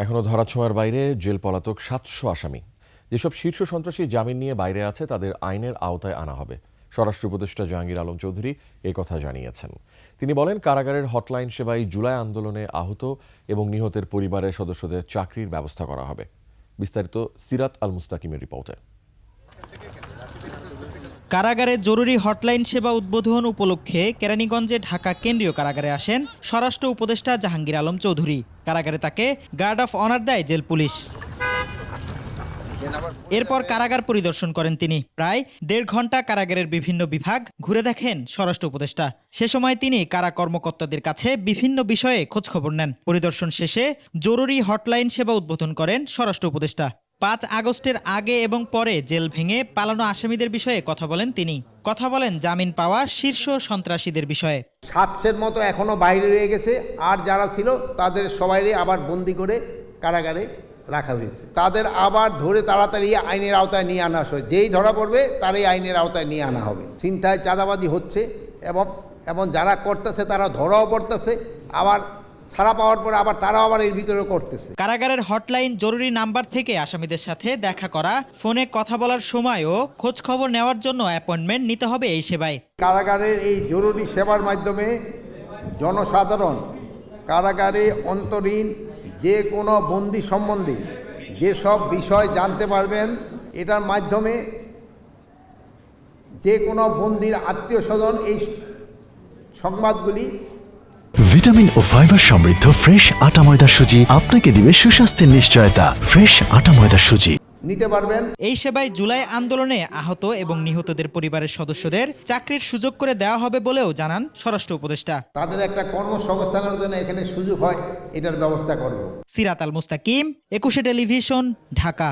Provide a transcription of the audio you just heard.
এখনও ধরাছোঁয়ার বাইরে জেল পলাতক সাতশো আসামি। যেসব শীর্ষ সন্ত্রাসী জামিন নিয়ে বাইরে আছে, তাদের আইনের আওতায় আনা হবে। স্বরাষ্ট্র উপদেষ্টা জাহাঙ্গীর আলম চৌধুরী কথা জানিয়েছেন। তিনি বলেন, কারাগারের হটলাইন সেবায় জুলাই আন্দোলনে আহত এবং নিহতের পরিবারের সদস্যদের চাকরির ব্যবস্থা করা হবে। বিস্তারিত সিরাত আল মুস্তাকিমের রিপোর্টে। কারাগারে জরুরি হটলাইন সেবা উদ্বোধন উপলক্ষে কেরানীগঞ্জে ঢাকা কেন্দ্রীয় কারাগারে আসেন স্বরাষ্ট্র উপদেষ্টা জাহাঙ্গীর আলম চৌধুরী। কারাগারে তাকে গার্ড অফ অনার দেয় জেল পুলিশ। এরপর কারাগার পরিদর্শন করেন তিনি। প্রায় দেড় ঘণ্টা কারাগারের বিভিন্ন বিভাগ ঘুরে দেখেন স্বরাষ্ট্র উপদেষ্টা। সে সময় তিনি কারা কর্মকর্তাদের কাছে বিভিন্ন বিষয়ে খোঁজখবর নেন। পরিদর্শন শেষে জরুরি হটলাইন সেবা উদ্বোধন করেন স্বরাষ্ট্র উপদেষ্টা। পাঁচ আগস্টের আগে এবং পরে জেল ভেঙে পালানো আসামিদের বিষয়ে কথা বলেন তিনি। কথা বলেন জামিন পাওয়া শীর্ষ সন্ত্রাসীদের বিষয়ে। সাতশের মতো এখনও বাইরে রয়ে গেছে। আর যারা ছিল, তাদের সবাইরে আবার বন্দি করে কারাগারে রাখা হয়েছে। তাদের আবার ধরে তাড়াতাড়ি আইনের আওতায় নিয়ে আনা হয়। যেই ধরা পড়বে, তারই আইনের আওতায় নিয়ে আনা হবে। চিন্তায় চাঁদাবাজি হচ্ছে এবং এবং যারা করতেছে, তারা ধরাও পড়তেছে। আবার ছাড়া পাওয়ার পরে আবার তারাও আবার এর ভিতরে করতেছে। কারাগারের হটলাইন জরুরি নাম্বার থেকে আসামিদের সাথে দেখা করা ফোনে কথা বলার সময়ও খোঁজ খবর নেওয়ার জন্য অ্যাপয়েন্টমেন্ট নিতে হবে এই সেবায়। কারাগারের এই জরুরি সেবার মাধ্যমে জনসাধারণ কারাগারে অন্তরীণ যে কোনো বন্দি সম্বন্ধে যেসব বিষয় জানতে পারবেন এটার মাধ্যমে যে কোনো বন্দির আত্মীয় স্বজন এই সংবাদগুলি ভিটামিন ও ফাইবার সমৃদ্ধ ফ্রেশ আটা ময়দা সুজি আপনাকে দিবে সুস্বাস্থ্যের নিশ্চয়তা। ফ্রেশ আটা ময়দা সুজি। নিতে পারবেন। এই সেবায় জুলাই আন্দোলনে আহত এবং নিহতদের পরিবারের সদস্যদের চাকরির সুযোগ করে দেওয়া হবে বলেও জানান স্বরাষ্ট্র উপদেষ্টা। তাদের একটা কর্মসংস্থানের জন্য এখানে সুযোগ হয় এটার ব্যবস্থা করব। সিরাত আল মুস্তাকিম একুশে টেলিভিশন ঢাকা।